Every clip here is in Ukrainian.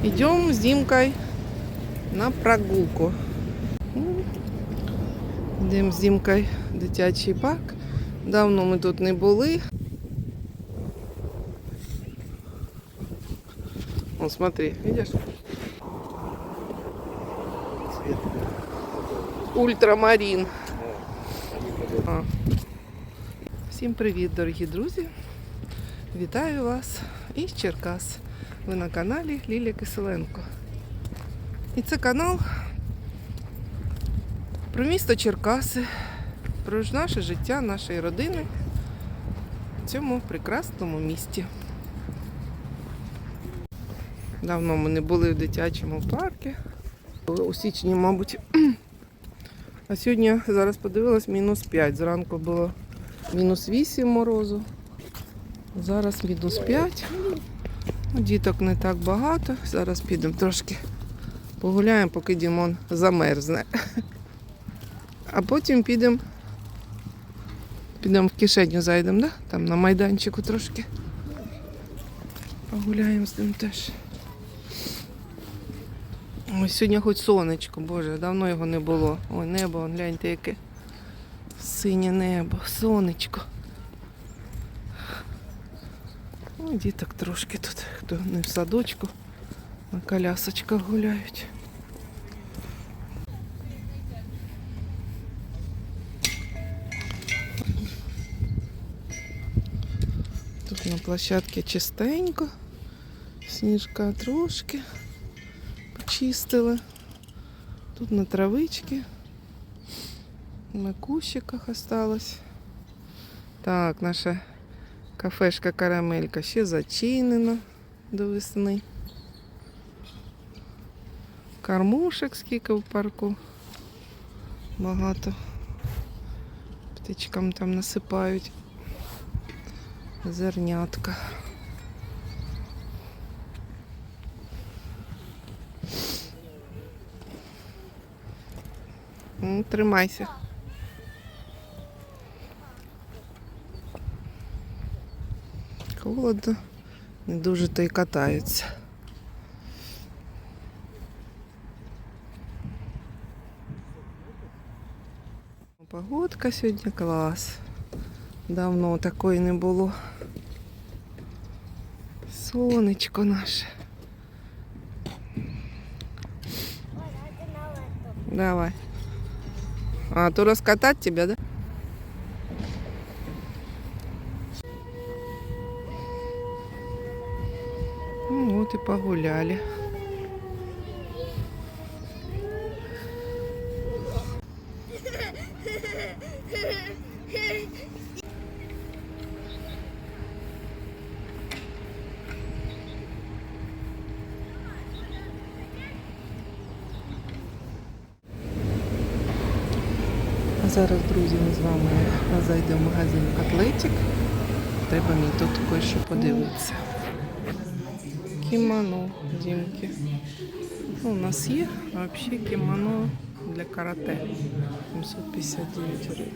Идем с Димкой на прогулку. Йдемо з Дімкою в дитячий парк. Давно ми тут не були. Вон, смотри, видишь? Ультрамарин. Всім привіт, дорогі друзі! Вітаю вас із Черкас. Ви на каналі Лілія Киселенко. І це канал про місто Черкаси, про наше життя, нашої родини в цьому прекрасному місті. Давно ми не були в дитячому парку. У січні, мабуть. А сьогодні зараз подивилась мінус 5. Зранку було мінус 8 морозу. Зараз мінус 5. Ну, Діток не так багато. Зараз підемо трошки погуляємо, поки Дімон замерзне. А потім підемо. Підемо в кишеню зайдемо, да? Там на майданчику трошки. Погуляємо з ним теж. Ось сьогодні хоч сонечко, боже, давно його не було. Ой, небо, гляньте, яке синє небо, сонечко. Ну, діток трошки тут, хто не в садочку, на колясочках гуляють. Тут на площадці чистенько, сніжка трошки почистили. Тут на травичці, на кущиках осталось. Так, наша кафешка карамелька ще зачинена до весни. Кормушек скільки в парку. Багато. Птичкам там насипають зернятка. Ну, Тримайся. Холодно, не дуже то й катаються. Погодка сьогодні клас. Давно такої не було. Сонечко наше. Давай. А, то раскатать тебя, да? Вот и погуляли. Зараз, друзі, ми з вами зайдемо в магазин Атлетик. Треба мені тут кое-що подивитися. Кімоно, дімки. Ну, у нас є, а взагалі для карате. 759 гривень.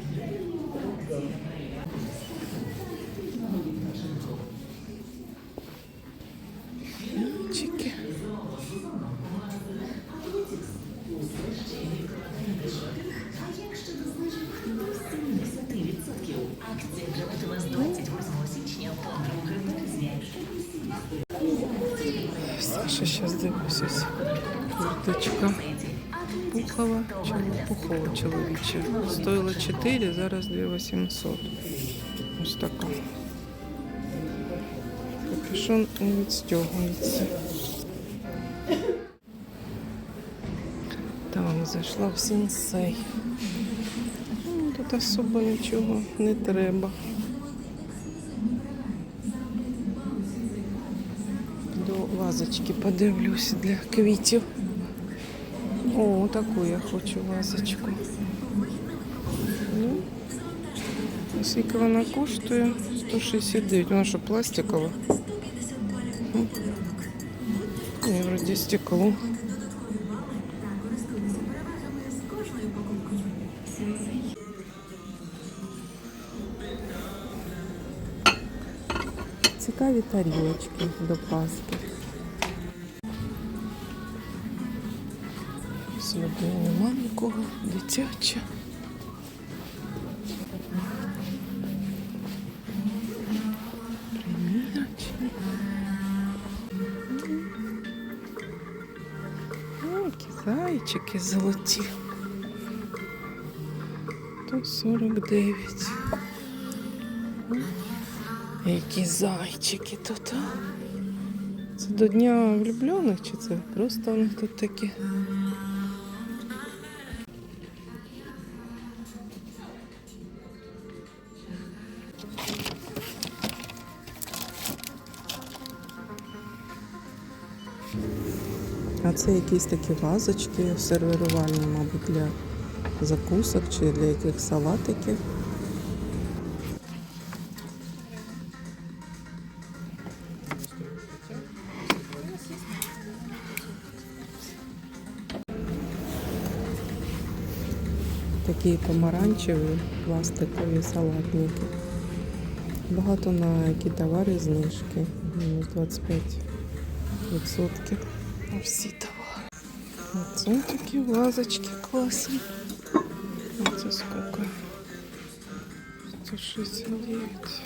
Саша зараз дивлюся. Курточка пухова, пухова чоловіча. Стоїла 4, зараз 2800. Ось така. Капюшон не відстягується. Там зайшла в сенсей. Ну, Тут особо нічого не треба. вазочки подивлюсь для квітів. О, таку я хочу вазочку. Ну, скільки вона коштує? 169. Вона що, пластикова? М. Ні, вроді стекло. Цікаві тарілочки до паски. Людей нема нікого, дитяче. Примірочні. О, які зайчики золоті. 149. О, Які зайчики тут? Це до Дня влюблених чи це просто них тут такі? Це якісь такі вазочки сервірувальні, мабуть, для закусок чи для яких салатиків. Такі помаранчеві пластикові салатники. Багато на які товари знижки. Мінус 25% на всі товари. Оце такі вазочки класні. Оце скільки? 169.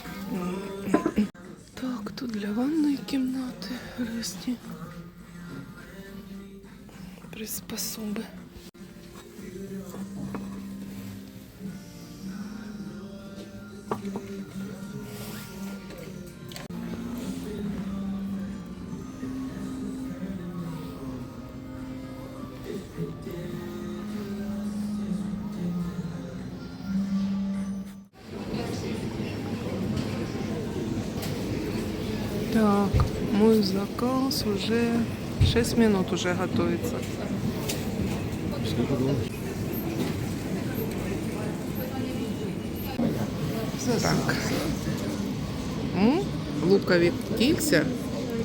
Так, тут для ванної кімнати різні приспособи. Так, мой заказ уже 6 минут уже готовится. Так. М? Лукові кільця.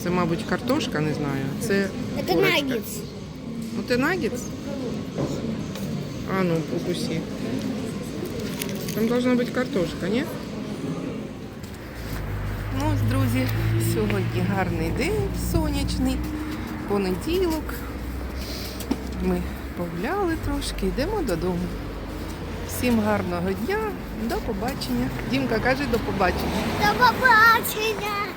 Це, мабуть, картошка, не знаю. Це Это курочка. наггетс. Ну ти наггетс? А ну, укуси. Там должна бути картошка, ні? Ну, ось, друзі, сьогодні гарний день, сонячний, понеділок. Ми погуляли трошки, йдемо додому. Всім гарного дня, до побачення. Дімка, каже до побачення. До побачення.